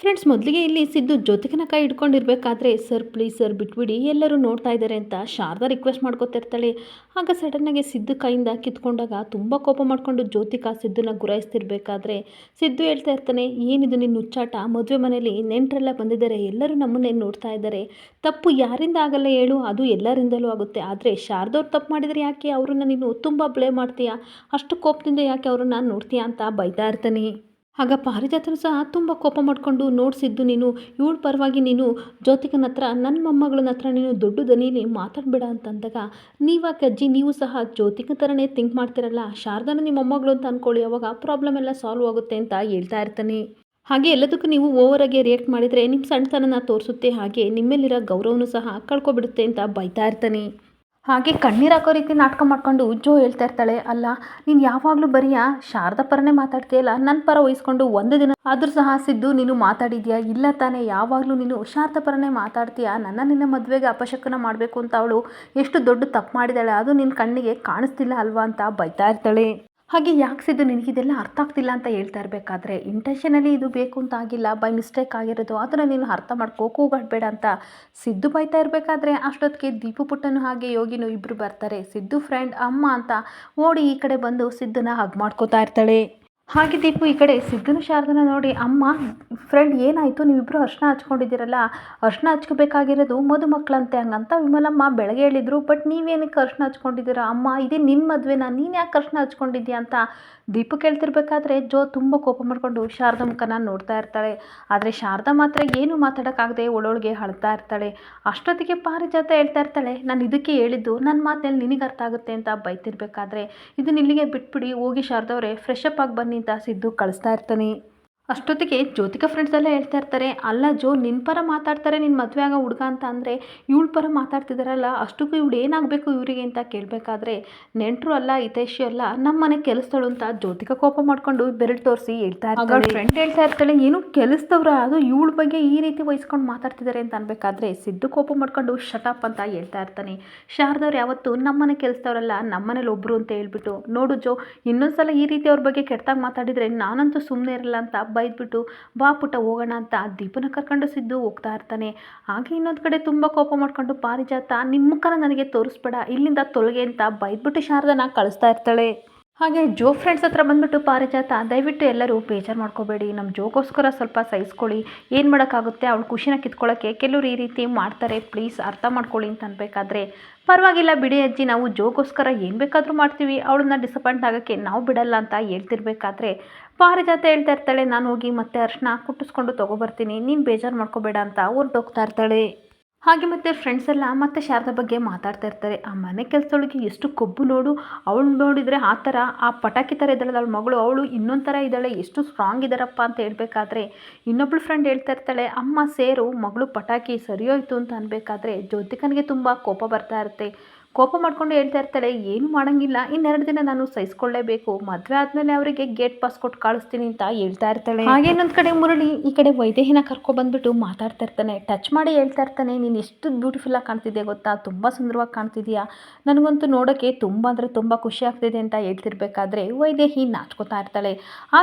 Friends ಮೊದಲಿಗೆ ಇಲ್ಲಿ ಸಿದ್ದು ಜ್ಯೋತಿಕನ ಕೈ ಹಿಡ್ಕೊಂಡಿರ್ಬೇಕಾದ್ರೆ ಸರ್ ಪ್ಲೀಸ್ ಸರ್ ಬಿಟ್ಬಿಡಿ, ಎಲ್ಲರೂ ನೋಡ್ತಾ ಇದ್ದಾರೆ ಅಂತ ಶಾರದಾ ರಿಕ್ವೆಸ್ಟ್ ಮಾಡ್ಕೊತಿರ್ತಾಳೆ. ಆಗ ಸಡನ್ನಾಗಿ ಸಿದ್ದು ಕೈಯಿಂದ ಕಿತ್ಕೊಂಡಾಗ ತುಂಬ ಕೋಪ ಮಾಡಿಕೊಂಡು ಜ್ಯೋತಿಕಾ ಸಿದ್ದನ್ನ ಗುರಾಯಿಸ್ತಿರ್ಬೇಕಾದ್ರೆ, ಸಿದ್ದು ಹೇಳ್ತಾ ಇರ್ತಾನೆ, ಏನಿದು ನಿನ್ನ ಹುಚ್ಚಾಟ? ಮದುವೆ ಮನೆಯಲ್ಲಿ ನೆಂಟರೆಲ್ಲ ಬಂದಿದ್ದಾರೆ, ಎಲ್ಲರೂ ನಮ್ಮನ್ನೇ ನೋಡ್ತಾ ಇದ್ದಾರೆ. ತಪ್ಪು ಯಾರಿಂದ ಆಗಲ್ಲ ಹೇಳು, ಅದು ಎಲ್ಲರಿಂದಲೂ ಆಗುತ್ತೆ. ಆದರೆ ಶಾರದವ್ರು ತಪ್ಪು ಮಾಡಿದರೆ ಯಾಕೆ? ಅವ್ರನ್ನ ನೀನು ತುಂಬ ಬ್ಲೇಮ್ ಮಾಡ್ತೀಯಾ? ಅಷ್ಟು ಕೋಪದಿಂದ ಯಾಕೆ ಅವ್ರನ್ನ ನೋಡ್ತೀಯಾ? ಅಂತ ಬೈತಾ ಇರ್ತಾನೆ. ಆಗ ಪಾರಿಜಾತನು ಸಹ ತುಂಬ ಕೋಪ ಮಾಡಿಕೊಂಡು ನೋಡಿಸಿದ್ದು ನೀನು. ಇವಳ ಪರವಾಗಿ ನೀನು ಜ್ಯೋತಿಕನ ಹತ್ರ ನನ್ನ ಮೊಮ್ಮಗಳನ್ನ ಹತ್ರ ನೀನು ದೊಡ್ಡ ದನೀಲಿ ಮಾತಾಡಬೇಡ ಅಂತಂದಾಗ ನೀವಾಗ ಅಜ್ಜಿ, ನೀವು ಸಹ ಜ್ಯೋತಿಕ ಥರನೇ ಥಿಂಕ್ ಮಾಡ್ತಿರಲ್ಲ. ಶಾರದಾನ ನಿಮ್ಮ ಮೊಮ್ಮಗಳು ಅಂತ ಅಂದ್ಕೊಳ್ಳಿ ಅವಾಗ ಪ್ರಾಬ್ಲಮ್ ಎಲ್ಲ ಸಾಲ್ವ್ ಆಗುತ್ತೆ ಅಂತ ಹೇಳ್ತಾ ಇರ್ತಾನೆ. ಹಾಗೆ ಎಲ್ಲದಕ್ಕೂ ನೀವು ಓವರಾಗಿ ರಿಯಾಕ್ಟ್ ಮಾಡಿದರೆ ನಿಮ್ಮ ಸಣ್ಣತನನ ತೋರಿಸುತ್ತೆ. ಹಾಗೆ ನಿಮ್ಮಲ್ಲಿರೋ ಗೌರವನೂ ಸಹ ಕಳ್ಕೊಬಿಡುತ್ತೆ ಅಂತ ಬೈತಾ ಇರ್ತಾನೆ. ಹಾಗೆ ಕಣ್ಣೀರು ಹಾಕೋ ರೀತಿ ನಾಟಕ ಮಾಡ್ಕೊಂಡು ಉಜ್ಜೋ ಹೇಳ್ತಾ ಇರ್ತಾಳೆ. ಅಲ್ಲ, ನೀನು ಯಾವಾಗಲೂ ಬರೀ ಶಾರದಾ ಪರನೇ ಮಾತಾಡ್ತೀಯಲ್ಲ ನನ್ನ ಪರ ವಹಿಸ್ಕೊಂಡು ಒಂದು ದಿನ ಆದರೂ ಸಹ ಸಿದ್ದು ನೀನು ಮಾತಾಡಿದ್ಯಾ? ಇಲ್ಲ ತಾನೇ, ಯಾವಾಗಲೂ ನೀನು ಶಾರದಾ ಪರನೇ ಮಾತಾಡ್ತೀಯಾ? ನನ್ನ ನಿನ್ನ ಮದುವೆಗೆ ಅಪಶಕನ ಮಾಡಬೇಕು ಅಂತ ಅವಳು ಎಷ್ಟು ದೊಡ್ಡ ತಪ್ಪು ಮಾಡಿದಾಳೆ ಅದು ನಿನ್ನ ಕಣ್ಣಿಗೆ ಕಾಣಿಸ್ತಿಲ್ಲ ಅಲ್ವಾ ಅಂತ ಬೈತಾ ಇರ್ತಾಳೆ. ಹಾಗೆ ಯಾಕೆ ಸಿದ್ದು ನಿನಗಿದೆಲ್ಲ ಅರ್ಥ ಆಗ್ತಿಲ್ಲ ಅಂತ ಹೇಳ್ತಾ ಇರಬೇಕಾದ್ರೆ ಇಂಟೆನ್ಷನಲ್ಲಿ ಇದು ಬೇಕು ಅಂತ ಆಗಿಲ್ಲ ಬೈ ಮಿಸ್ಟೇಕ್ ಆಗಿರೋದು, ಅದನ್ನು ನೀನು ಅರ್ಥ ಮಾಡ್ಕೋ, ಕೂಗಾಡಬೇಡ ಅಂತ ಸಿದ್ದು ಬೈತಾ ಇರಬೇಕಾದ್ರೆ ಅಷ್ಟೊತ್ತಿಗೆ ದೀಪು ಪುಟ್ಟನು ಹಾಗೆ ಯೋಗಿನು ಇಬ್ಬರು ಬರ್ತಾರೆ. ಸಿದ್ದು ಫ್ರೆಂಡ್ ಅಮ್ಮ ಅಂತ ಓಡಿ ಈ ಕಡೆ ಬಂದು ಸಿದ್ದನ ಹಗ್ ಮಾಡ್ಕೋತಾ ಇರ್ತಾಳೆ. ಹಾಗೆ ದೀಪು, ಈ ಕಡೆ ಸಿದ್ದನ ಶಾರದನ ನೋಡಿ, ಅಮ್ಮ ಫ್ರೆಂಡ್ ಏನಾಯಿತು? ನೀವಿಬ್ಬರು ಅರ್ಶನ ಹಚ್ಕೊಂಡಿದ್ದೀರಲ್ಲ, ಅರ್ಶನ ಹಚ್ಕೋಬೇಕಾಗಿರೋದು ಮದುಮಕ್ಕಳಂತೆ ಹಂಗಂತ ವಿಮಲಮ್ಮ ಬೆಳಗ್ಗೆ ಹೇಳಿದ್ರು ಬಟ್ ನೀವೇನಕ್ಕೆ ಅರ್ಶನ ಹಚ್ಕೊಂಡಿದ್ದೀರ? ಅಮ್ಮ, ಇದೇ ನಿನ್ನ ಮದುವೆನ? ನೀನು ಯಾಕೆ ಅರ್ಶನ ಹಚ್ಕೊಂಡಿದ್ದೀಯಾ ಅಂತ ದೀಪು ಕೇಳ್ತಿರ್ಬೇಕಾದ್ರೆ ಜೋ ತುಂಬ ಕೋಪ ಮಾಡಿಕೊಂಡು ಶಾರದಾ ಮುಖನ ನೋಡ್ತಾ ಇರ್ತಾಳೆ. ಆದರೆ ಶಾರದಾ ಮಾತ್ರ ಏನು ಮಾತಾಡೋಕ್ಕಾಗದೆ ಒಳೊಳಗೆ ಹಳ್ತಾ ಇರ್ತಾಳೆ. ಅಷ್ಟೊತ್ತಿಗೆ ಪಾರಿಜಾತ ಹೇಳ್ತಾ ಇರ್ತಾಳೆ, ನಾನು ಇದಕ್ಕೆ ಹೇಳಿದ್ದು ನನ್ನ ಮಾತಿನಲ್ಲಿ ನಿನಗೆ ಅರ್ಥ ಆಗುತ್ತೆ ಅಂತ ಬೈತಿರ್ಬೇಕಾದ್ರೆ, ಇದನ್ನ ಇಲ್ಲಿಗೆ ಬಿಟ್ಬಿಡಿ, ಹೋಗಿ ಶಾರದವ್ರೆ ಫ್ರೆಶ್ ಅಪ್ ಆಗಿ ಬನ್ನಿ ಅಂತ ಸಿದ್ದು ಕಳಿಸ್ತಾ ಇರ್ತಾನೆ. ಅಷ್ಟೊತ್ತಿಗೆ ಜ್ಯೋತಿಕ ಫ್ರೆಂಡ್ಸ್ ಎಲ್ಲ ಹೇಳ್ತಾ ಇರ್ತಾರೆ ಅಲ್ಲ ಜೋ ನಿನ್ನ ಪರ ಮಾತಾಡ್ತಾರೆ ನಿನ್ನ ಮದುವೆ ಆಗೋ ಹುಡುಗ ಅಂತ ಅಂದರೆ ಇವಳ ಪರ ಮಾತಾಡ್ತಿದ್ದಾರಲ್ಲ ಅಷ್ಟಕ್ಕೂ ಇವಳು ಏನಾಗಬೇಕು ಇವರಿಗೆ ಅಂತ ಕೇಳಬೇಕಾದ್ರೆ ನೆಂಟರು ಅಲ್ಲ ಹಿತೈಷಿ ಅಲ್ಲ ನಮ್ಮ ಮನೆ ಕೆಲಸದಳು ಅಂತ ಜ್ಯೋತಿಕ ಕೋಪ ಮಾಡ್ಕೊಂಡು ಬೆರಳು ತೋರಿಸಿ ಹೇಳ್ತಾ ಇರ್ತಾಳೆ. ಫ್ರೆಂಡ್ ಹೇಳ್ತಾ ಇರ್ತಾಳೆ ಏನು ಕೆಲಸದವ್ರ ಅದು ಇವಳ ಬಗ್ಗೆ ಈ ರೀತಿ ವಹಿಸ್ಕೊಂಡು ಮಾತಾಡ್ತಿದ್ದಾರೆ ಅಂತ ಅನ್ಬೇಕಾದ್ರೆ ಸಿದ್ದು ಕೋಪ ಮಾಡ್ಕೊಂಡು ಶಟಪ್ ಅಂತ ಹೇಳ್ತಾ ಇರ್ತಾನೆ. ಶಾರದವ್ರು ಯಾವತ್ತು ನಮ್ಮನೆ ಕೆಲಸದವರಲ್ಲ ನಮ್ಮನೇಲಿ ಒಬ್ಬರು ಅಂತ ಹೇಳ್ಬಿಟ್ಟು ನೋಡು ಜೋ ಇನ್ನೊಂದ್ಸಲ ಈ ರೀತಿ ಅವ್ರ ಬಗ್ಗೆ ಕೆಟ್ಟದಾಗ ಮಾತಾಡಿದರೆ ನಾನಂತೂ ಸುಮ್ಮನೆ ಇರಲ್ಲ ಅಂತ ಬೈದ್ಬಿಟ್ಟು, ಬಾ ಪುಟ್ಟ, ಹೋಗೋಣ ಅಂತ ದೀಪನ ಕರ್ಕೊಂಡು ಸಿದ್ದು ಹೋಗ್ತಾ ಇರ್ತಾನೆ. ಹಾಗೆ ಇನ್ನೊಂದು ಕಡೆ ತುಂಬ ಕೋಪ ಮಾಡ್ಕೊಂಡು ಪಾರಿಜಾತ ನಿಮ್ಮ ಮುಖನ ನನಗೆ ತೋರಿಸ್ಬೇಡ, ಇಲ್ಲಿಂದ ತೊಲಗೆ ಅಂತ ಬೈದ್ಬಿಟ್ಟು ಶಾರದನ ಕಳಿಸ್ತಾ ಇರ್ತಾಳೆ. ಹಾಗೆ ಜೋ ಫ್ರೆಂಡ್ಸ್ ಹತ್ರ ಬಂದ್ಬಿಟ್ಟು ಪಾರಿಜಾತ, ದಯವಿಟ್ಟು ಎಲ್ಲರೂ ಬೇಜಾರು ಮಾಡ್ಕೋಬೇಡಿ. ನಮ್ಮ ಜೋಗೋಸ್ಕರ ಸ್ವಲ್ಪ ಸಹಿಸ್ಕೊಳ್ಳಿ ಏನು ಮಾಡೋಕ್ಕಾಗುತ್ತೆ? ಅವಳು ಖುಷಿನ ಕಿತ್ಕೊಳ್ಳೋಕ್ಕೆ ಕೆಲವರು ಈ ರೀತಿ ಮಾಡ್ತಾರೆ. ಪ್ಲೀಸ್ ಅರ್ಥ ಮಾಡ್ಕೊಳ್ಳಿ ಅಂತ ಅನ್ಬೇಕಾದ್ರೆ. ಪರವಾಗಿಲ್ಲ ಬಿಡಿ ಅಜ್ಜಿ, ನಾವು ಜೋಗೋಸ್ಕರ ಏನು ಬೇಕಾದರೂ ಮಾಡ್ತೀವಿ. ಅವಳನ್ನ ಡಿಸಪಾಯಿಂಟ್ ಆಗೋಕ್ಕೆ ನಾವು ಬಿಡಲ್ಲ ಅಂತ ಹೇಳ್ತಿರ್ಬೇಕಾದ್ರೆ. ಪಾರಿಜಾತ ಹೇಳ್ತಾ ಇರ್ತಾಳೆ, ನಾನು ಹೋಗಿ ಮತ್ತೆ ಅರ್ಶನ ಕುಟ್ಟಿಸ್ಕೊಂಡು ತೊಗೊಬರ್ತೀನಿ. ನೀನು ಬೇಜಾರು ಮಾಡ್ಕೋಬೇಡ ಅಂತ ಹೊರ್ಟೋಗ್ತಾ ಇರ್ತಾಳೆ. ಹಾಗೆ ಮತ್ತು ಫ್ರೆಂಡ್ಸ್ ಎಲ್ಲ ಮತ್ತೆ ಶಾರದ ಬಗ್ಗೆ ಮಾತಾಡ್ತಾ ಇರ್ತಾರೆ. ಆ ಮನೆ ಕೆಲಸದೊಳಗೆ ಎಷ್ಟು ಕೊಬ್ಬು ನೋಡು, ಅವಳು ನೋಡಿದರೆ ಆ ಥರ, ಆ ಪಟಾಕಿ ಥರ ಇದ್ದಾಳೆ ಅವಳ ಮಗಳು, ಅವಳು ಇನ್ನೊಂದು ಥರ ಇದ್ದಾಳೆ, ಎಷ್ಟು ಸ್ಟ್ರಾಂಗ್ ಇದ್ದಾರಪ್ಪ ಅಂತ ಹೇಳಬೇಕಾದ್ರೆ, ಇನ್ನೊಬ್ಳು ಫ್ರೆಂಡ್ ಹೇಳ್ತಾ ಇರ್ತಾಳೆ, ಅಮ್ಮ, ಸೇರು, ಮಗಳು ಪಟಾಕಿ ಸರಿಯೋಯ್ತು ಅಂತ ಅನ್ಬೇಕಾದ್ರೆ, ಜ್ಯೋತಿಕನಿಗೆ ತುಂಬ ಕೋಪ ಬರ್ತಾ ಇರುತ್ತೆ. ಕೋಪ ಮಾಡ್ಕೊಂಡು ಹೇಳ್ತಾ ಇರ್ತಾಳೆ, ಏನು ಮಾಡೋಂಗಿಲ್ಲ, ಇನ್ನೆರಡು ದಿನ ನಾನು ಸಹಿಸ್ಕೊಳ್ಳೇಬೇಕು. ಮದುವೆ ಆದಮೇಲೆ ಅವರಿಗೆ ಗೇಟ್ ಪಾಸ್ ಕೊಟ್ಟು ಕಳಿಸ್ತೀನಿ ಅಂತ ಹೇಳ್ತಾ ಇರ್ತಾಳೆ. ಹಾಗೆ ಇನ್ನೊಂದು ಕಡೆ ಮುರಳಿ ಈ ಕಡೆ ವೈದೇಹಿನ ಕರ್ಕೊಬಂದ್ಬಿಟ್ಟು ಮಾತಾಡ್ತಾ ಇರ್ತಾನೆ. ಟಚ್ ಮಾಡಿ ಹೇಳ್ತಾ ಇರ್ತಾನೆ, ನೀನು ಎಷ್ಟು ಬ್ಯೂಟಿಫುಲ್ಲಾಗಿ ಕಾಣ್ತಿದ್ದೆ ಗೊತ್ತಾ? ತುಂಬ ಸುಂದರವಾಗಿ ಕಾಣ್ತಿದ್ಯಾ? ನನಗಂತೂ ನೋಡೋಕ್ಕೆ ತುಂಬ ಅಂದರೆ ತುಂಬ ಖುಷಿ ಆಗ್ತಿದೆ ಅಂತ ಹೇಳ್ತಿರ್ಬೇಕಾದ್ರೆ ವೈದೇಹಿ ನಾಚ್ಕೊತಾ ಇರ್ತಾಳೆ.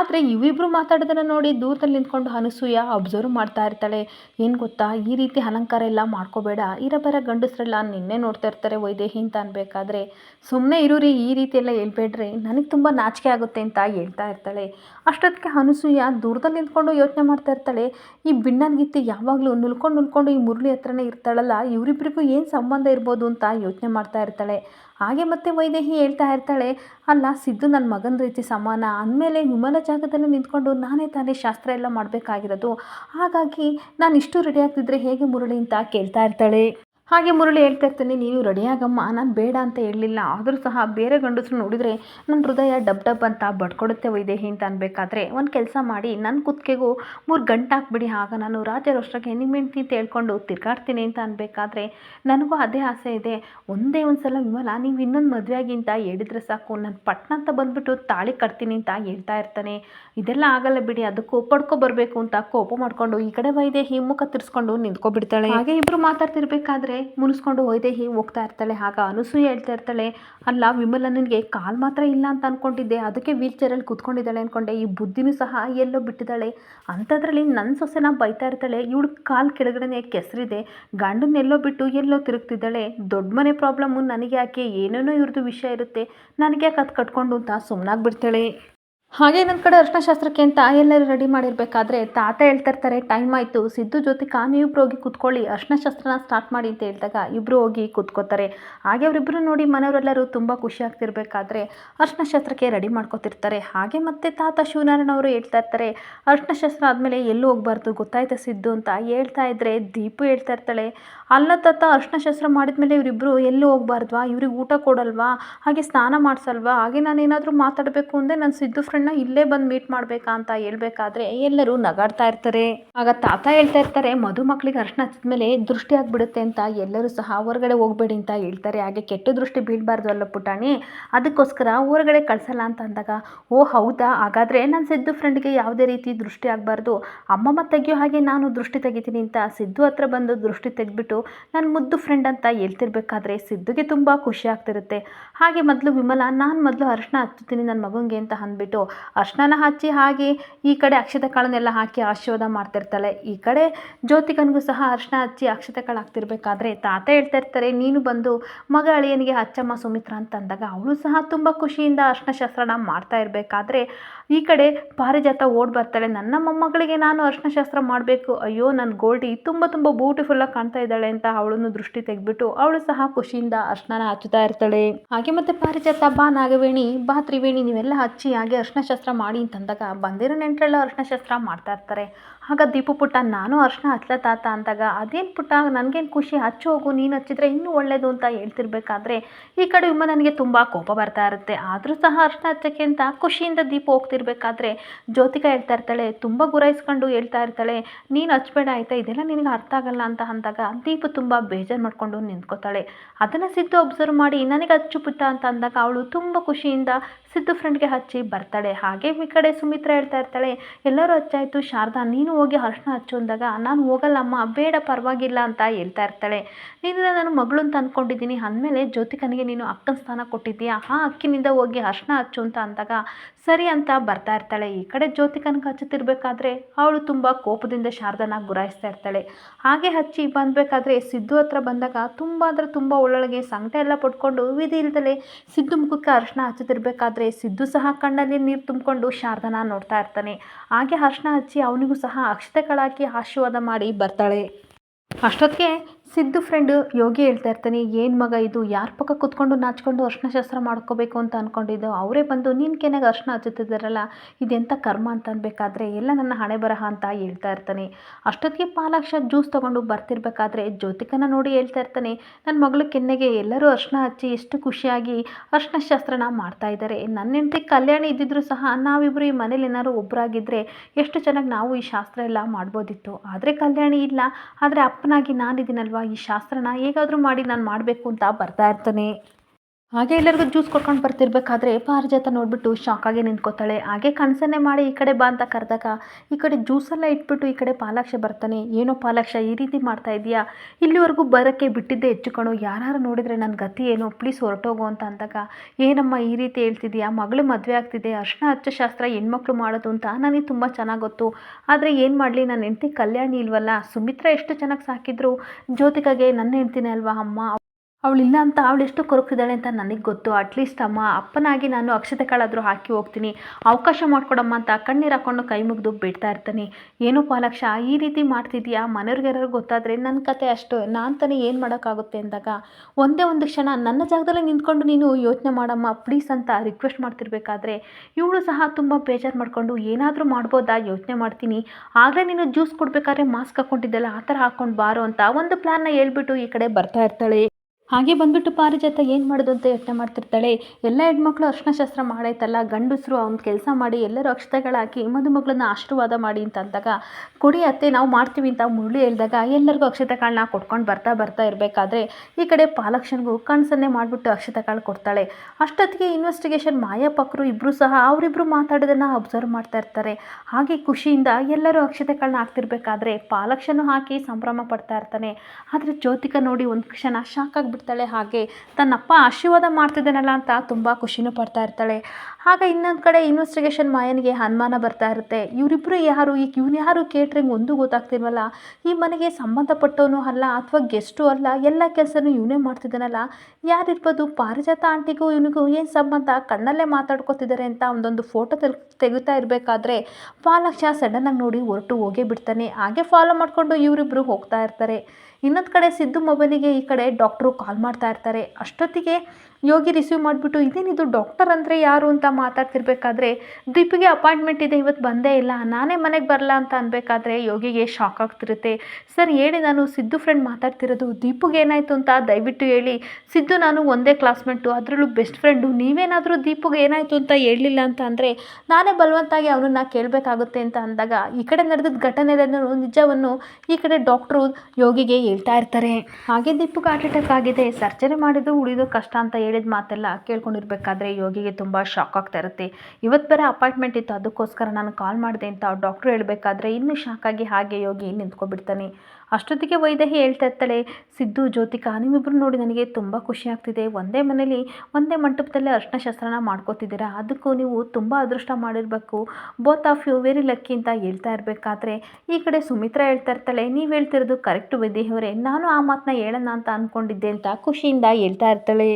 ಆದರೆ ಇವಿಬ್ರು ಮಾತಾಡೋದನ್ನ ನೋಡಿ ದೂರದಲ್ಲಿ ನಿಂತ್ಕೊಂಡು ಅನಸೂಯ ಅಬ್ಸರ್ವ್ ಮಾಡ್ತಾ ಇರ್ತಾಳೆ. ಏನು ಗೊತ್ತಾ, ಈ ರೀತಿ ಅಲಂಕಾರ ಎಲ್ಲ ಮಾಡ್ಕೋಬೇಡ. ಇರಬರ ಗಂಡಸ್ರೆಲ್ಲ ನಿನ್ನೆ ನೋಡ್ತಾ ಇರ್ತಾರೆ ವೈದೇಹಿ. ಅಂತ ಅನ್ಬೇಕಾದ್ರೆ ಸುಮ್ಮನೆ ಇರೋರಿ, ಈ ರೀತಿ ಎಲ್ಲ ಹೇಳ್ಬೇಡ್ರಿ, ನನಗೆ ತುಂಬ ನಾಚಿಕೆ ಆಗುತ್ತೆ ಅಂತ ಹೇಳ್ತಾ ಇರ್ತಾಳೆ. ಅಷ್ಟೊತ್ತಿಗೆ ಅನಸೂಯ ದೂರದಲ್ಲಿ ನಿಂತ್ಕೊಂಡು ಯೋಚನೆ ಮಾಡ್ತಾ ಇರ್ತಾಳೆ, ಈ ಬಿಣ್ಣನ ಗೀತೆ ಯಾವಾಗಲೂ ನುಲ್ಕೊಂಡು ನುಲ್ಕೊಂಡು ಈ ಮುರಳಿ ಹತ್ರನೇ ಇರ್ತಾಳಲ್ಲ ಇವರಿಬ್ಬರಿಗೂ ಏನು ಸಂಬಂಧ ಇರ್ಬೋದು ಅಂತ ಯೋಚನೆ ಮಾಡ್ತಾ ಇರ್ತಾಳೆ. ಹಾಗೆ ಮತ್ತೆ ವೈದೇಹಿ ಹೇಳ್ತಾ ಇರ್ತಾಳೆ, ಅಲ್ಲ, ಸಿದ್ದು ನನ್ನ ಮಗನ ರೀತಿ ಸಮಾನ, ಅಂದಮೇಲೆ ವಿಮಲ ಜಾಗದಲ್ಲಿ ನಿಂತ್ಕೊಂಡು ನಾನೇ ತಾನೇ ಶಾಸ್ತ್ರ ಎಲ್ಲ ಮಾಡಬೇಕಾಗಿರೋದು, ಹಾಗಾಗಿ ನಾನು ಇಷ್ಟು ರೆಡಿ ಆಗ್ತಿದ್ರೆ ಹೇಗೆ ಮುರಳಿ ಅಂತ ಕೇಳ್ತಾ ಇರ್ತಾಳೆ. ಹಾಗೆ ಮುರಳಿ ಹೇಳ್ತಾ ಇರ್ತಾನೆ, ನೀನು ರೆಡಿಯಾಗಮ್ಮ, ನಾನು ಬೇಡ ಅಂತ ಹೇಳಲಿಲ್ಲ. ಆದರೂ ಸಹ ಬೇರೆ ಗಂಡಸರು ನೋಡಿದರೆ ನನ್ನ ಹೃದಯ ಡಬ್ ಡಬ್ ಅಂತ ಬಡ್ಕೊಡುತ್ತೆ ವೈದೇಹಿ ಅಂತ ಅನ್ಬೇಕಾದ್ರೆ ಒಂದು ಕೆಲಸ ಮಾಡಿ ನನ್ನ ಕುತ್ತಿಗೆಗೂ ಮೂರು ಗಂಟೆ ಹಾಕ್ಬಿಡಿ ಆಗ ನಾನು ರಾಜರೋಷ್ಟ್ರಕ್ಕೆ ನಿಮ್ಮ ಹೆಂಡ್ತಿ ಅಂತ ಹೇಳ್ಕೊಂಡು ತಿರ್ಗಾಡ್ತೀನಿ ಅಂತ ಅನ್ಬೇಕಾದ್ರೆ ನನಗೂ ಅದೇ ಆಸೆ ಇದೆ. ಒಂದೇ ಒಂದು ಸಲ ವಿಮಲ, ನೀವು ಇನ್ನೊಂದು ಮದುವೆ ಆಗಿ ಅಂತ ಹೇಳಿದ್ರೆ ಸಾಕು. ನಾನು ಪಟ್ನ ಅಂತ ಬಂದ್ಬಿಟ್ಟು ತಾಳಿ ಕಟ್ತೀನಿ ಅಂತ ಹೇಳ್ತಾ ಇರ್ತಾನೆ. ಇದೆಲ್ಲ ಆಗಲ್ಲ ಬಿಡಿ, ಅದಕ್ಕೂ ಪಡ್ಕೊ ಬರಬೇಕು ಅಂತ ಕೋಪ ಮಾಡಿಕೊಂಡು ಈ ಕಡೆ ವೈದೇಹಿ ಮುಖ ತಿರ್ಸ್ಕೊಂಡು ನಿಂತ್ಕೊಬಿಡ್ತಾಳೆ. ಹಾಗೆ ಇಬ್ರು ಮಾತಾಡ್ತಿರ್ಬೇಕಾದ್ರೆ ಮುನಿಸ್ಕೊಂಡು ವೈದೇಹಿ ಹೋಗ್ತಾ ಇರ್ತಾಳೆ. ಆಗ ಅನಸೂಯ ಹೇಳ್ತಾ ಇರ್ತಾಳೆ, ಅಲ್ಲ, ವಿಮಲ ನನಗೆ ಕಾಲು ಮಾತ್ರ ಇಲ್ಲ ಅಂತ ಅಂದ್ಕೊಂಡಿದ್ದೆ ಅದಕ್ಕೆ ವೀಲ್ ಚೇರಲ್ಲಿ ಕೂತ್ಕೊಂಡಿದ್ದಾಳೆ ಅನ್ಕೊಂಡೆ. ಈ ಬುದ್ಧಿನೂ ಸಹ ಎಲ್ಲೋ ಬಿಟ್ಟಿದ್ದಾಳೆ. ಅಂಥದ್ರಲ್ಲಿ ನನ್ನ ಸೊಸೆನ ಬೈತಾ ಇರ್ತಾಳೆ. ಇವಳು ಕಾಲ್ ಕೆಳಗಡೆನೆ ಕೆಸರಿದೆ. ಗಂಡನ್ನೆಲ್ಲೋ ಬಿಟ್ಟು ಎಲ್ಲೋ ತಿರುಗ್ತಿದ್ದಾಳೆ. ದೊಡ್ಡ ಮನೆ ಪ್ರಾಬ್ಲಮ್ಮು ನನಗೆ ಯಾಕೆ ಏನೇನೋ ಇವ್ರದ್ದು ವಿಷಯ ಇರುತ್ತೆ. ನನಗೆ ಯಾಕೆ ಅದು ಕಟ್ಕೊಂಡು ಅಂತ ಸುಮ್ಮನಾಗ್ಬಿಡ್ತಾಳೆ ಹಾಗೆ ನನ್ನ ಕಡೆ ಅರ್ಶನಶಾಸ್ತ್ರಕ್ಕೆ ಅಂತ ಎಲ್ಲರೂ ರೆಡಿ ಮಾಡಿರಬೇಕಾದ್ರೆ ತಾತ ಹೇಳ್ತಾ ಇರ್ತಾರೆ ಟೈಮ್ ಆಯಿತು. ಸಿದ್ದು ಜೊತೆ ಕಾನು ಇಬ್ಬರು ಹೋಗಿ ಕೂತ್ಕೊಳ್ಳಿ. ಅರ್ಶಿನ ಶಾಸ್ತ್ರನ ಸ್ಟಾರ್ಟ್ ಮಾಡಿ ಅಂತ ಹೇಳಿದಾಗ ಇಬ್ಬರು ಹೋಗಿ ಕೂತ್ಕೋತಾರೆ. ಹಾಗೆ ಅವರಿಬ್ಬರು ನೋಡಿ ಮನೆಯವರೆಲ್ಲರೂ ತುಂಬ ಖುಷಿ ಆಗ್ತಿರ್ಬೇಕಾದ್ರೆ ಅರ್ಶಿನ ಶಾಸ್ತ್ರಕ್ಕೆ ರೆಡಿ ಮಾಡ್ಕೋತಿರ್ತಾರೆ. ಹಾಗೆ ಮತ್ತೆ ತಾತ ಶಿವನಾರಾಯಣ ಅವರು ಹೇಳ್ತಾ ಇರ್ತಾರೆ ಅರ್ಶಿನ ಶಾಸ್ತ್ರ ಆದಮೇಲೆ ಎಲ್ಲೂ ಹೋಗಬಾರ್ದು. ಗೊತ್ತಾಯ್ತಾ ಸಿದ್ದು? ಅಂತ ಹೇಳ್ತಾ ಇದ್ರೆ ದೀಪು ಹೇಳ್ತಾ ಇರ್ತಾಳೆ ಅಲ್ಲ ತಾತ ಶಸ್ತ್ರ ಶಾಸ್ತ್ರ ಮಾಡಿದ್ಮೇಲೆ ಇವರಿಬ್ಬರು ಎಲ್ಲೂ ಹೋಗ್ಬಾರ್ದ್ವಾ? ಇವ್ರಿಗೆ ಊಟ ಕೊಡಲ್ವಾ? ಹಾಗೆ ಸ್ನಾನ ಮಾಡಿಸಲ್ವಾ? ಹಾಗೆ ನಾನು ಏನಾದರೂ ಮಾತಾಡಬೇಕು ಅಂದರೆ ನನ್ನ ಸಿದ್ದು ಫ್ರೆಂಡ್ನ ಇಲ್ಲೇ ಬಂದು ಮೀಟ್ ಮಾಡಬೇಕಾ ಅಂತ ಹೇಳ್ಬೇಕಾದ್ರೆ ಎಲ್ಲರೂ ನಗಾಡ್ತಾ ಇರ್ತಾರೆ. ಆಗ ತಾತ ಹೇಳ್ತಾ ಇರ್ತಾರೆ ಮದುಮಕ್ಳಿಗೆ ಅರ್ಶಿನ ಹಚ್ಚಿದ್ಮೇಲೆ ದೃಷ್ಟಿ ಆಗಿಬಿಡುತ್ತೆ ಅಂತ. ಎಲ್ಲರೂ ಸಹ ಹೊರಗಡೆ ಹೋಗ್ಬೇಡಿ ಅಂತ ಹೇಳ್ತಾರೆ. ಹಾಗೆ ಕೆಟ್ಟ ದೃಷ್ಟಿ ಬೀಳಬಾರ್ದು ಅಲ್ಲ ಪುಟಾಣಿ. ಅದಕ್ಕೋಸ್ಕರ ಹೊರಗಡೆ ಕಳಿಸಲ್ಲ ಅಂತ ಅಂದಾಗ, ಓ ಹೌದಾ? ಹಾಗಾದರೆ ನನ್ನ ಸಿದ್ದು ಫ್ರೆಂಡ್ಗೆ ಯಾವುದೇ ರೀತಿ ದೃಷ್ಟಿ ಆಗಬಾರ್ದು. ಅಮ್ಮಮ್ಮ ತೆಗಿಯೋ ಹಾಗೆ ನಾನು ದೃಷ್ಟಿ ತೆಗಿತೀನಿ ಅಂತ ಸಿದ್ದು ಹತ್ರ ಬಂದು ದೃಷ್ಟಿ ತೆಗೆದ್ಬಿಟ್ಟು ನನ್ನ ಮುದ್ದು ಫ್ರೆಂಡ್ ಅಂತ ಹೇಳ್ತಿರ್ಬೇಕಾದ್ರೆ ಸಿದ್ದುಗೆ ತುಂಬ ಖುಷಿ ಆಗ್ತಿರುತ್ತೆ. ಹಾಗೆ ಮೊದಲು ವಿಮಲ, ನಾನು ಮೊದಲು ಅರ್ಶನ ಹಚ್ಚುತ್ತೀನಿ ನನ್ನ ಮಗನಿಗೆ ಅಂತ ಅಂದ್ಬಿಟ್ಟು ಅರ್ಶನ ಹಚ್ಚಿ ಹಾಗೆ ಈ ಕಡೆ ಅಕ್ಷತೆ ಕಾಳನ್ನೆಲ್ಲ ಹಾಕಿ ಆಶೀರ್ವಾದ ಮಾಡ್ತಿರ್ತಾಳೆ. ಈ ಕಡೆ ಜ್ಯೋತಿಕನಿಗೂ ಸಹ ಅರ್ಶನ ಹಚ್ಚಿ ಅಕ್ಷತೆ ಕಾಳು ಹಾಕ್ತಿರ್ಬೇಕಾದ್ರೆ ತಾತ ಹೇಳ್ತಾ ಇರ್ತಾರೆ, ನೀನು ಬಂದು ಮಗ ಅಳಿಯನಿಗೆ ಅಚ್ಚಮ್ಮ ಸುಮಿತ್ರ ಅಂತ ಅಂದಾಗ ಅವಳು ಸಹ ತುಂಬ ಖುಷಿಯಿಂದ ಅರ್ಶನ ಶಾಸ್ತ್ರನ ಮಾಡ್ತಾ ಇರಬೇಕಾದ್ರೆ ಈ ಕಡೆ ಪಾರಿಜಾತ ಓಡ್ ಬರ್ತಾಳೆ. ನನ್ನ ಮೊಮ್ಮಗಳಿಗೆ ನಾನು ಅರ್ಶನ ಶಾಸ್ತ್ರ ಮಾಡಬೇಕು. ಅಯ್ಯೋ ನನ್ನ ಗೋಲ್ಡಿ ತುಂಬ ತುಂಬ ಬ್ಯೂಟಿಫುಲ್ಲಾಗಿ ಕಾಣ್ತಾ ಇದ್ದಾಳೆ. ಅಂತ ಅವಳನ್ನು ದೃಷ್ಟಿ ತೆಗೆದ್ಬಿಟ್ಟು ಅವಳು ಸಹ ಖುಷಿಯಿಂದ ಅರ್ಶನ ಹಚ್ಚುತ್ತಾ ಇರ್ತಾಳೆ. ಹಾಗೆ ಮತ್ತೆ ಪಾರಿಜಾತ ಬಾ ನಾಗವೇಣಿ, ಬಾ ತ್ರಿವೇಣಿ, ನೀವೆಲ್ಲ ಹಚ್ಚಿ ಹಾಗೆ ಅರ್ಶನ ಶಾಸ್ತ್ರ ಮಾಡಿ ಅಂತಂದಾಗ ಬಂದಿರೋ ನೆಂಟರೆಲ್ಲ ಅರ್ಶನ ಶಾಸ್ತ್ರ ಮಾಡ್ತಾ ಇರ್ತಾರೆ. ಆಗ ದೀಪು ಪುಟ್ಟ, ನಾನು ಅರ್ಶಿನ ಹಚ್ಚಲ ತಾತ ಅಂದಾಗ, ಅದೇನು ಪುಟ್ಟ, ನನಗೇನು ಖುಷಿ, ಹಚ್ಚು ಹೋಗು, ನೀನು ಹಚ್ಚಿದ್ರೆ ಇನ್ನೂ ಒಳ್ಳೆಯದು ಅಂತ ಹೇಳ್ತಿರ್ಬೇಕಾದ್ರೆ, ಈ ಕಡೆ ವಿಮ ನನಗೆ ತುಂಬ ಕೋಪ ಬರ್ತಾ ಇರುತ್ತೆ. ಆದರೂ ಸಹ ಅರ್ಶಿನ ಹಚ್ಚಕ್ಕೆ ಅಂತ ಖುಷಿಯಿಂದ ದೀಪ ಹೋಗ್ತಿರ್ಬೇಕಾದ್ರೆ, ಜ್ಯೋತಿಕಾ ಹೇಳ್ತಾ ಇರ್ತಾಳೆ, ತುಂಬ ಗುರಾಯಿಸ್ಕೊಂಡು ಹೇಳ್ತಾ ಇರ್ತಾಳೆ, ನೀನು ಹಚ್ಚಬೇಡ ಆಯ್ತಾ, ಇದೆಲ್ಲ ನಿನಗೆ ಅರ್ಥ ಆಗಲ್ಲ ಅಂತ ಅಂದಾಗ, ದೀಪು ತುಂಬ ಬೇಜಾರು ಮಾಡಿಕೊಂಡು ನಿಂತ್ಕೋತಾಳೆ. ಅದನ್ನು ಸಿದ್ದು ಅಬ್ಸರ್ವ್ ಮಾಡಿ, ನನಗೆ ಹಚ್ಚು ಪುಟ್ಟ ಅಂತ ಅಂದಾಗ, ಅವಳು ತುಂಬ ಖುಷಿಯಿಂದ ಸಿದ್ದು ಫ್ರೆಂಡ್ಗೆ ಹಚ್ಚಿ ಬರ್ತಾಳೆ. ಹಾಗೆ ಈ ಕಡೆ ಸುಮಿತ್ರ ಹೇಳ್ತಾ ಇರ್ತಾಳೆ, ಎಲ್ಲರೂ ಹಚ್ಚಾಯಿತು, ಶಾರದಾ, ನೀನು ಹೋಗಿ ಅರ್ಶಿನ ಹಚ್ಚು ಅಂದಾಗ ನಾನು ಹೋಗಲ್ಲಮ್ಮ, ಬೇಡ, ಪರವಾಗಿಲ್ಲ ಅಂತ ಹೇಳ್ತಾ ಇರ್ತಾಳೆ. ನೀನು ನಾನು ಮಗಳು ಅಂತ ಅಂದ್ಕೊಂಡಿದ್ದೀನಿ ಅಂದಮೇಲೆ ಜ್ಯೋತಿಕನಿಗೆ ನೀನು ಅಕ್ಕನ ಸ್ಥಾನ ಕೊಟ್ಟಿದ್ದೀಯಾ? ಆ ಅಕ್ಕಿನಿಂದ ಹೋಗಿ ಅರ್ಶಿನ ಹಚ್ಚು ಅಂತ ಅಂದಾಗ ಸರಿ ಅಂತ ಬರ್ತಾ ಇರ್ತಾಳೆ. ಈ ಕಡೆ ಜ್ಯೋತಿಕನಿಗೆ ಹಚ್ಚುತ್ತಿರ್ಬೇಕಾದ್ರೆ ಅವಳು ತುಂಬ ಕೋಪದಿಂದ ಶಾರದನ ಗುರಾಯಿಸ್ತಾ ಇರ್ತಾಳೆ. ಹಾಗೆ ಹಚ್ಚಿ ಬಂದಬೇಕಾದ್ರೆ ಸಿದ್ದು ಹತ್ರ ಬಂದಾಗ ತುಂಬ ಅಂದರೆ ತುಂಬ ಒಳ್ಳೊಳಗೆ ಸಂಕಟ ಎಲ್ಲ ಪಡ್ಕೊಂಡು ವಿಧಿ ಇಲ್ದಲೆ ಸಿದ್ದು ಮುಖಕ್ಕೆ ಅರ್ಶನ ಹಚ್ಚುತ್ತಿರ್ಬೇಕಾದ್ರೆ ಸಿದ್ದು ಸಹ ಕಣ್ಣಲ್ಲಿ ನೀರು ತುಂಬಿಕೊಂಡು ಶಾರದನ ನೋಡ್ತಾ ಇರ್ತಾನೆ. ಹಾಗೆ ಅರ್ಶನ ಹಚ್ಚಿ ಅವನಿಗೂ ಸಹ ಅಕ್ಷತೆಗಳಾಕಿ ಆಶೀರ್ವಾದ ಮಾಡಿ ಬರ್ತಾಳೆ. ಅಷ್ಟೊತ್ತಿಗೆ ಸಿದ್ದು ಫ್ರೆಂಡು ಯೋಗಿ ಹೇಳ್ತಾ ಇರ್ತಾನೆ, ಏನು ಮಗ ಇದು? ಯಾರ ಪಕ್ಕ ಕುತ್ಕೊಂಡು ನಾಚ್ಕೊಂಡು ಅರ್ಶನ ಶಾಸ್ತ್ರ ಮಾಡ್ಕೋಬೇಕು ಅಂತ ಅಂದ್ಕೊಂಡಿದ್ದು ಅವರೇ ಬಂದು ನಿನ್ನ ಕೆನೆಗೆ ಅರ್ಶನ ಹಚ್ಚುತ್ತಿದ್ದಾರಲ್ಲ ಇದೆಂಥ ಕರ್ಮ ಅಂತ ಅನ್ಬೇಕಾದ್ರೆ ಎಲ್ಲ ನನ್ನ ಹಣೆ ಬರಹ ಅಂತ ಹೇಳ್ತಾ ಇರ್ತಾನೆ. ಅಷ್ಟೊತ್ತಿಗೆ ಪಾಲಾಕ್ಷ ಜ್ಯೂಸ್ ತೊಗೊಂಡು ಬರ್ತಿರ್ಬೇಕಾದ್ರೆ ಜ್ಯೋತಿಕನ ನೋಡಿ ಹೇಳ್ತಾ ಇರ್ತಾನೆ ನನ್ನ ಮಗಳು ಕೆನ್ನೆಗೆ ಎಲ್ಲರೂ ಅರ್ಶನ ಹಚ್ಚಿ ಎಷ್ಟು ಖುಷಿಯಾಗಿ ಅರ್ಶನ ಶಾಸ್ತ್ರನ ಮಾಡ್ತಾ ಇದ್ದಾರೆ ನನ್ನ ಹೆಂಡತಿ ಕಲ್ಯಾಣ ಇದ್ದಿದ್ರು ಸಹ ನಾವಿಬ್ಬರು ಈ ಮನೇಲಿ ಏನಾದ್ರು ಒಬ್ಬರಾಗಿದ್ದರೆ ಎಷ್ಟು ಚೆನ್ನಾಗಿ ನಾವು ಈ ಶಾಸ್ತ್ರ ಎಲ್ಲ ಮಾಡ್ಬೋದಿತ್ತು. ಆದರೆ ಕಲ್ಯಾಣಿ ಇಲ್ಲ. ಆದರೆ ಅಪ್ಪನಾಗಿ ನಾನಿದ್ದೀನಲ್ವ? ಈ ಶಾಸ್ತ್ರನ ಹೇಗಾದರೂ ಮಾಡಿ ನಾನು ಮಾಡಬೇಕು ಅಂತ ಬರ್ತಾ ಇರ್ತಾನೆ. ಹಾಗೆ ಎಲ್ಲರಿಗೂ ಜ್ಯೂಸ್ ಕೊಡ್ಕೊಂಡು ಬರ್ತಿರ್ಬೇಕಾದ್ರೆ ಪಾರಿಜಾತ ನೋಡಿಬಿಟ್ಟು ಶಾಕಾಗಿ ನಿಂತ್ಕೋತಾಳೆ. ಹಾಗೆ ಕನಸನ್ನೇ ಮಾಡಿ ಈ ಕಡೆ ಬಾ ಅಂತ ಕರೆದಾಗ ಈ ಕಡೆ ಜ್ಯೂಸೆಲ್ಲ ಇಟ್ಬಿಟ್ಟು ಈ ಕಡೆ ಪಾಲಾಕ್ಷ ಬರ್ತಾನೆ. ಏನೋ ಪಾಲಾಕ್ಷ, ಈ ರೀತಿ ಮಾಡ್ತಾ ಇದೆಯಾ ಇಲ್ಲಿವರೆಗೂ ಬರೋಕ್ಕೆ ಬಿಟ್ಟಿದ್ದೆ ಹೆಚ್ಚು ಕಣೋ. ಯಾರು ನೋಡಿದರೆ ನನ್ನ ಗತಿ ಏನು? ಪ್ಲೀಸ್ ಹೊರಟೋಗು ಅಂತ ಅಂದಾಗ, ಏನಮ್ಮ ಈ ರೀತಿ ಹೇಳ್ತಿದ್ಯಾ ಮಗಳು ಮದುವೆ ಆಗ್ತಿದೆ. ಅರ್ಶನ ಹಚ್ಚ ಶಾಸ್ತ್ರ ಹೆಣ್ಮಕ್ಳು ಮಾಡೋದು ಅಂತ ನನಗೆ ತುಂಬ ಚೆನ್ನಾಗಿ ಗೊತ್ತು. ಆದರೆ ಏನು ಮಾಡಲಿ? ನನ್ನ ಹೆಂಡತಿ ಕಲ್ಯಾಣಿ ಇಲ್ವಲ್ಲ? ಸುಮಿತ್ರ ಎಷ್ಟು ಚೆನ್ನಾಗಿ ಸಾಕಿದ್ರು? ಜ್ಯೋತಿಕಾಗೆ ನನ್ನ ಹೆಂಡ್ತಿನೇ ಅಲ್ವಾ? ಅಮ್ಮ ಅವಳಿಲ್ಲ ಅಂತ ಅವಳೆಷ್ಟು ಕೊರಕಿದ್ದಾಳೆ ಅಂತ ನನಗೆ ಗೊತ್ತು. ಅಟ್ಲೀಸ್ಟ್ ಅಮ್ಮ, ಅಪ್ಪನಾಗಿ ನಾನು ಅಕ್ಷತೆ ಕಾಳಾದರೂ ಹಾಕಿ ಹೋಗ್ತೀನಿ. ಅವಕಾಶ ಮಾಡಿಕೊಡಮ್ಮ ಅಂತ ಕಣ್ಣೀರು ಹಾಕ್ಕೊಂಡು ಕೈ ಮುಗಿದು ಬಿಡ್ತಾ ಇರ್ತಾನೆ. ಏನು ಪಾಲಕ್ಷ, ಈ ರೀತಿ ಮಾಡ್ತಿದ್ಯಾ? ಮನೆಯವ್ರಿಗೆ ಯಾರು ಗೊತ್ತಾದರೆ ನನ್ನ ಕತೆ ಅಷ್ಟು. ನಾನು ತಾನೇ ಏನು ಮಾಡೋಕ್ಕಾಗುತ್ತೆ ಅಂದಾಗ, ಒಂದೇ ಒಂದು ಕ್ಷಣ ನನ್ನ ಜಾಗದಲ್ಲೇ ನಿಂತ್ಕೊಂಡು ನೀನು ಯೋಚನೆ ಮಾಡಮ್ಮ. ಪ್ಲೀಸ್ ಅಂತ ರಿಕ್ವೆಸ್ಟ್ ಮಾಡ್ತಿರ್ಬೇಕಾದ್ರೆ, ಇವಳು ಸಹ ತುಂಬ ಬೇಜಾರು ಮಾಡಿಕೊಂಡು ಏನಾದರೂ ಮಾಡ್ಬೋದಾ? ಯೋಚನೆ ಮಾಡ್ತೀನಿ. ಆಗಲೇ ನೀನು ಜ್ಯೂಸ್ ಕೊಡಬೇಕಾದ್ರೆ ಮಾಸ್ಕ್ ಹಾಕ್ಕೊಂಡಿದ್ದೆಲ್ಲ ಆ ಥರ ಹಾಕ್ಕೊಂಡು ಬಾರೋ ಅಂತ ಒಂದು ಪ್ಲ್ಯಾನ್ನ ಹೇಳ್ಬಿಟ್ಟು ಈ ಕಡೆ ಬರ್ತಾ ಇರ್ತಾಳೆ. ಹಾಗೆ ಬಂದ್ಬಿಟ್ಟು ಪಾರಿಜಾತ ಏನು ಮಾಡೋದು ಅಂತ ಯೋಚನೆ ಮಾಡ್ತಿರ್ತಾಳೆ. ಎಲ್ಲ ಹೆಣ್ಮಕ್ಳು ಅರ್ಶಿನ ಶಾಸ್ತ್ರ ಮಾಡೈತಲ್ಲ ಗಂಡಸರು ಅವ್ನ ಕೆಲಸ ಮಾಡಿ ಎಲ್ಲರೂ ಅಕ್ಷತೆಗಳಾಕಿ ಮದುಮಗಳನ್ನ ಆಶೀರ್ವಾದ ಮಾಡಿ ಅಂತ ಅಂದಾಗ, ಕೊಡಿ ಅತ್ತೆ, ನಾವು ಮಾಡ್ತೀವಿ ಅಂತ ಮುರುಳಿ ಹೇಳಿದಾಗ ಎಲ್ಲರಿಗೂ ಅಕ್ಷತೆಗಳನ್ನ ಕೊಟ್ಕೊಂಡು ಬರ್ತಾ ಬರ್ತಾ ಇರಬೇಕಾದ್ರೆ, ಈ ಕಡೆ ಪಾಲಕ್ಷನ್ಗೂ ಕಣ್ಸನ್ನೇ ಮಾಡಿಬಿಟ್ಟು ಅಕ್ಷತೆಗಳು ಕೊಡ್ತಾಳೆ. ಅಷ್ಟೊತ್ತಿಗೆ ಇನ್ವೆಸ್ಟಿಗೇಷನ್ ಮಾಯಾಪಕರು ಇಬ್ಬರು ಸಹ ಅವರಿಬ್ಬರು ಮಾತಾಡೋದನ್ನು ಅಬ್ಸರ್ವ್ ಮಾಡ್ತಾ ಇರ್ತಾರೆ. ಹಾಗೆ ಖುಷಿಯಿಂದ ಎಲ್ಲರೂ ಅಕ್ಷತೆ ಕಾಳನ್ನ ಹಾಕ್ತಿರ್ಬೇಕಾದ್ರೆ ಪಾಲಕ್ಷನು ಹಾಕಿ ಸಂಭ್ರಮ ಪಡ್ತಾ ಇರ್ತಾನೆ. ಆದರೆ ಜ್ಯೋತಿಕ ನೋಡಿ ಒಂದು ಕ್ಷಣ ಶಾಕ್ ಆಗಿಬಿಡ್ತಾಳೆ ಹಾಗೆ ತನ್ನಪ್ಪ ಆಶೀರ್ವಾದ ಮಾಡ್ತಿದ್ದಾನಲ್ಲ ಅಂತ ತುಂಬ ಖುಷಿನೂ ಪಡ್ತಾ ಇರ್ತಾಳೆ. ಆಗ ಇನ್ನೊಂದು ಕಡೆ ಇನ್ವೆಸ್ಟಿಗೇಷನ್ ಮಾಯನಿಗೆ ಅನುಮಾನ ಬರ್ತಾ ಇರುತ್ತೆ. ಇವರಿಬ್ಬರು ಯಾರು? ಈಗ ಇವ್ನು ಯಾರು ಕೇಟ್ರಿಂಗ್ ಒಂದು ಗೊತ್ತಾಗ್ತಿಲ್ವಲ್ಲ? ಈ ಮನೆಗೆ ಸಂಬಂಧಪಟ್ಟವನು ಅಲ್ಲ ಅಥವಾ ಗೆಸ್ಟು ಅಲ್ಲ? ಎಲ್ಲ ಕೆಲಸನೂ ಇವನೇ ಮಾಡ್ತಿದ್ದಾನಲ್ಲ? ಯಾರಿರ್ಬೋದು? ಪಾರಿಜಾತ ಆಂಟಿಗೂ ಇವನಿಗೂ ಏನು ಸಂಬಂಧ? ಕಣ್ಣಲ್ಲೇ ಮಾತಾಡ್ಕೊತಿದ್ದಾರೆ ಅಂತ ಒಂದೊಂದು ಫೋಟೋ ತೆಲ್, ತೆಗಿತಾ ಇರಬೇಕಾದ್ರೆ ಪಾಲಕ್ಷ ಸಡನ್ನಾಗಿ ನೋಡಿ ಹೊರಟು ಹೋಗೇ ಬಿಡ್ತಾನೆ. ಹಾಗೆ ಫಾಲೋ ಮಾಡಿಕೊಂಡು ಇವರಿಬ್ಬರು ಹೋಗ್ತಾ ಇರ್ತಾರೆ. ಇನ್ನೊಂದು ಕಡೆ ಸಿದ್ದು ಮೊಬೈಲಿಗೆ ಈ ಕಡೆ ಡಾಕ್ಟ್ರು ಕಾಲ್ ಮಾಡ್ತಾ ಇರ್ತಾರೆ. ಅಷ್ಟೊತ್ತಿಗೆ ಯೋಗಿ ರಿಸೀವ್ ಮಾಡಿಬಿಟ್ಟು ಇದೇನಿದು ಡಾಕ್ಟರ್ ಅಂದರೆ ಯಾರು? ಅಂತ ಮಾತಾಡ್ತಿರ್ಬೇಕಾದ್ರೆ, ದೀಪಿಗೆ ಅಪಾಯಿಂಟ್ಮೆಂಟ್ ಇದೆ ಇವತ್ತು ಬಂದೇ ಇಲ್ಲ, ನಾನೇ ಮನೆಗೆ ಬರಲ್ಲ ಅಂತ ಅನ್ಬೇಕಾದ್ರೆ ಯೋಗಿಗೆ ಶಾಕ್ ಆಗ್ತಿರುತ್ತೆ. ಸರ್, ಹೇಳಿ, ನಾನು ಸಿದ್ದು ಫ್ರೆಂಡ್ ಮಾತಾಡ್ತಿರೋದು ದೀಪುಗೆ ಏನಾಯಿತು ಅಂತ ದಯವಿಟ್ಟು ಹೇಳಿ, ಸಿದ್ದು ನಾನು ಒಂದೇ ಕ್ಲಾಸ್ಮೇಟು ಅದರಲ್ಲೂ ಬೆಸ್ಟ್ ಫ್ರೆಂಡು ನೀವೇನಾದರೂ ದೀಪುಗೆ ಏನಾಯಿತು ಅಂತ ಹೇಳಲಿಲ್ಲ ಅಂತ ಅಂದರೆ, ನಾನೇ ಬಲವಂತಾಗಿ ಅವನನ್ನ ಕೇಳಬೇಕಾಗುತ್ತೆ ಅಂತ ಅಂದಾಗ, ಈ ಕಡೆ ನಡೆದ ಘಟನೆಯನ್ನು ನಿಜವನ್ನು ಈ ಕಡೆ ಡಾಕ್ಟ್ರು ಯೋಗಿಗೆ ಹೇಳ್ತಾ ಇರ್ತಾರೆ. ಹಾಗೆ ದೀಪುಗೆ ಹಾರ್ಟ್ ಅಟ್ಯಾಕ್ ಆಗಿದೆ, ಸರ್ಜರಿ ಮಾಡಿದ್ದು, ಉಳಿದು ಕಷ್ಟ ಅಂತ ಹೇಳಿದ ಮಾತೆಲ್ಲ ಕೇಳ್ಕೊಂಡಿರ್ಬೇಕಾದ್ರೆ ಯೋಗಿಗೆ ತುಂಬ ಶಾಕ್ ಆಗ್ತಾ ಇರುತ್ತೆ. ಇವತ್ತು ಬೇರೆ ಅಪಾಯಿಂಟ್ಮೆಂಟ್ ಇತ್ತು, ಅದಕ್ಕೋಸ್ಕರ ನಾನು ಕಾಲ್ ಮಾಡಿದೆ ಅಂತ ಡಾಕ್ಟ್ರು ಹೇಳಬೇಕಾದ್ರೆ ಇನ್ನೂ ಶಾಕಾಗಿ ಹಾಗೆ ಯೋಗಿ ನಿಂತ್ಕೊಬಿಡ್ತಾನೆ. ಅಷ್ಟೊತ್ತಿಗೆ ವೈದೇಹಿ ಹೇಳ್ತಾ ಇರ್ತಾಳೆ, ಸಿದ್ದು, ಜ್ಯೋತಿಕಾ ನೀವಿಬ್ಬರು ನೋಡಿ ನನಗೆ ತುಂಬ ಖುಷಿ ಆಗ್ತಿದೆ. ಒಂದೇ ಮನೇಲಿ ಒಂದೇ ಮಂಟಪದಲ್ಲೇ ಅರ್ಶನ ಶಾಸ್ತ್ರನ ಮಾಡ್ಕೋತಿದ್ದೀರಾ? ಅದಕ್ಕೂ ನೀವು ತುಂಬ ಅದೃಷ್ಟ ಮಾಡಿರಬೇಕು. Both of you very lucky ಅಂತ ಹೇಳ್ತಾ ಇರಬೇಕಾದ್ರೆ ಈ ಕಡೆ ಸುಮಿತ್ರಾ ಹೇಳ್ತಾ ಇರ್ತಾಳೆ, ನೀವು ಹೇಳ್ತಿರೋದು ಕರೆಕ್ಟ್ ವೈದೇಹಿಯವರೇ. ನಾನು ಆ ಮಾತನ್ನ ಹೇಳೋಣ ಅಂತ ಅಂದ್ಕೊಂಡಿದ್ದೆ ಅಂತ ಖುಷಿಯಿಂದ ಹೇಳ್ತಾ ಇರ್ತಾಳೆ.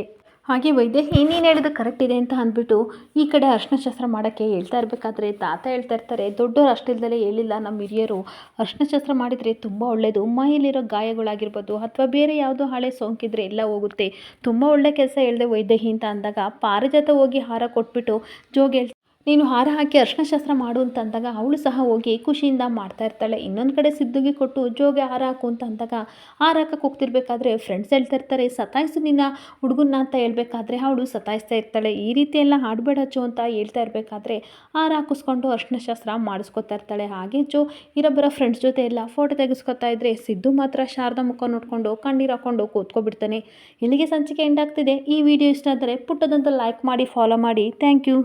ಹಾಗೆ ವೈದ್ಯ, ಏನೇನು ಹೇಳಿದ್ದು ಕರೆಕ್ಟ್ ಇದೆ ಅಂತ ಅಂದ್ಬಿಟ್ಟು ಈ ಕಡೆ ಅರ್ಶಿನ ಶಾಸ್ತ್ರ ಮಾಡೋಕ್ಕೆ ಹೇಳ್ತಾ ಇರಬೇಕಾದ್ರೆ ತಾತ ಹೇಳ್ತಾ ಇರ್ತಾರೆ, ದೊಡ್ಡವ್ರು ಅಷ್ಟಿಲ್ದಲೇ ಹೇಳಿಲ್ಲ ನಮ್ಮ ಹಿರಿಯರು. ಅರ್ಶಿನ ಶಾಸ್ತ್ರ ಮಾಡಿದರೆ ತುಂಬ ಒಳ್ಳೆಯದು ಮೈಯಲ್ಲಿರೋ ಗಾಯಗಳಾಗಿರ್ಬೋದು ಅಥವಾ ಬೇರೆ ಯಾವುದೋ ಹಳೆ ಸೋಂಕಿದ್ರೆ ಎಲ್ಲ ಹೋಗುತ್ತೆ. ತುಂಬ ಒಳ್ಳೆ ಕೆಲಸ ಹೇಳಿದೆ ವೈದ್ಯಹಿ ಅಂತ ಅಂದಾಗ ಪಾರಿಜಾತ ಹೋಗಿ ಹಾರ ಕೊಟ್ಬಿಟ್ಟು ಜೋಗಿ ನೀನು ಹಾರ ಹಾಕಿ ಅರ್ಶಿನ ಶಾಸ್ತ್ರ ಮಾಡು ಅಂತ ಅಂದಾಗ ಅವಳು ಸಹ ಹೋಗಿ ಖುಷಿಯಿಂದ ಮಾಡ್ತಾ ಇರ್ತಾಳೆ. ಇನ್ನೊಂದು ಕಡೆ ಸಿದ್ದುಗೆ ಕೊಟ್ಟು ಜೋಗೆ ಹಾರ ಹಾಕು ಅಂತ ಅಂದಾಗ ಹಾರ ಹಾಕಕ್ಕೆ ಹೋಗ್ತಿರ್ಬೇಕಾದ್ರೆ ಫ್ರೆಂಡ್ಸ್ ಹೇಳ್ತಾ ಇರ್ತಾರೆ. ಸತಾಯಿಸು ನಿನ್ನ ಹುಡುಗನ್ನ ಅಂತ ಹೇಳ್ಬೇಕಾದ್ರೆ ಅವಳು ಸತಾಯಿಸ್ತಾ ಇರ್ತಾಳೆ. ಈ ರೀತಿ ಎಲ್ಲ ಆಡಬೇಡ ಅಂತ ಹೇಳ್ತಾ ಇರಬೇಕಾದ್ರೆ ಹಾರ ಹಾಕಿಸ್ಕೊಂಡು ಅರ್ಶನಶಾಸ್ತ್ರ ಮಾಡಿಸ್ಕೊತಾ ಇರ್ತಾಳೆ. ಹಾಗೆ ಜೋ ಇರೊಬ್ಬರ ಫ್ರೆಂಡ್ಸ್ ಜೊತೆ ಎಲ್ಲ ಫೋಟೋ ತೆಗೆಸ್ಕೊತಾ ಇದ್ರೆ ಸಿದ್ದು ಮಾತ್ರ ಶಾರದಾ ಮುಖ ನೋಡಿಕೊಂಡು ಕಣ್ಣೀರು ಹಾಕ್ಕೊಂಡು ಕೂತ್ಕೊಬಿಡ್ತಾನೆ. ಇಲ್ಲಿಗೆ ಸಂಚಿಕೆ ಎಂಡ್ ಆಗ್ತಿದೆ. ಈ ವಿಡಿಯೋ ಇಷ್ಟ ಆದರೆ ಪುಟ್ಟದಂತ ಲೈಕ್ ಮಾಡಿ ಫಾಲೋ ಮಾಡಿ. Thank you